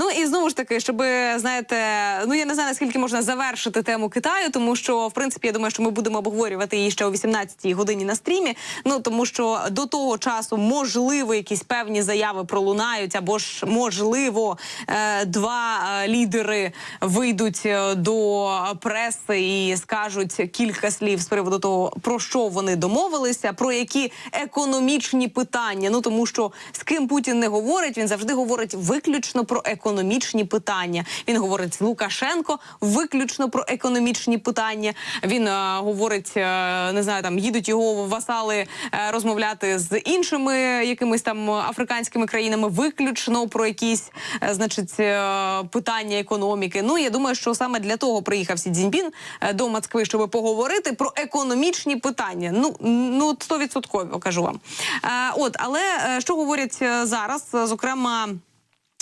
Ну і знову ж таки, щоб знаєте, ну я не знаю наскільки можна завершити тему Китаю, тому що в принципі я думаю, що ми будемо обговорювати її ще о 18-й годині на стрімі. Ну тому що до того часу можливо якісь певні заяви пролунають, або ж можливо е, два е, лідери вийдуть е, до преси і скажуть кілька слів з приводу того, про що вони домовилися, про які економічні питання. Ну тому що з ким Путін не говорить, він завжди говорить виключно про економічні питання. Він говорить Лукашенко виключно про економічні питання. Він е, говорить, е, не знаю, там їдуть його васали е, розмовляти з іншими якимись там африканськими країнами, виключно про якісь, е, значить, е, питання економіки. Ну я думаю, що саме для того приїхав Сі Цзіньпін е, до Москви, щоб поговорити про економічні питання. Ну ну 100% кажу вам. Е, От, але е, що говорять е, зараз, Е, зокрема.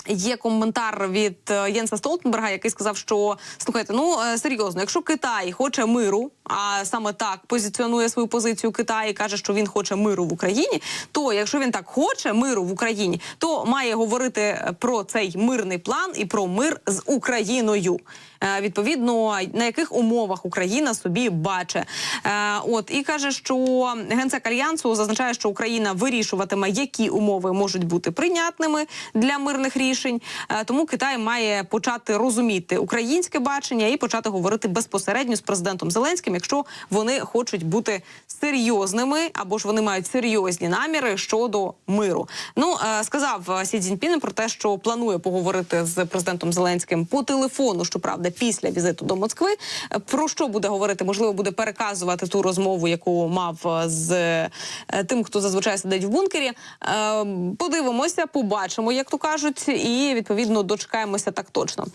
Є коментар від е, Єнса Столтенберга, який сказав, що слухайте, ну е, серйозно, якщо Китай хоче миру, а саме так позиціонує свою позицію Китай і каже, що він хоче миру в Україні. То якщо він так хоче миру в Україні, то має говорити про цей мирний план і про мир з Україною. Е, Відповідно, на яких умовах Україна собі бачить. От і каже, що генсек альянсу зазначає, що Україна вирішуватиме, які умови можуть бути прийнятними для мирних рішень. Е, Тому Китай має почати розуміти українське бачення і почати говорити безпосередньо з президентом Зеленським, якщо вони хочуть бути серйозними або ж вони мають серйозні наміри щодо миру. Ну е, сказав е, Сі Цзіньпін про те, що планує поговорити з президентом Зеленським по телефону. Щоправда, після візиту до Москви. Про що буде говорити? Можливо, буде переказувати ту розмову, яку мав з тим, хто зазвичай сидить в бункері. Подивимося, побачимо, як то кажуть, і відповідно дочекаємося так точно.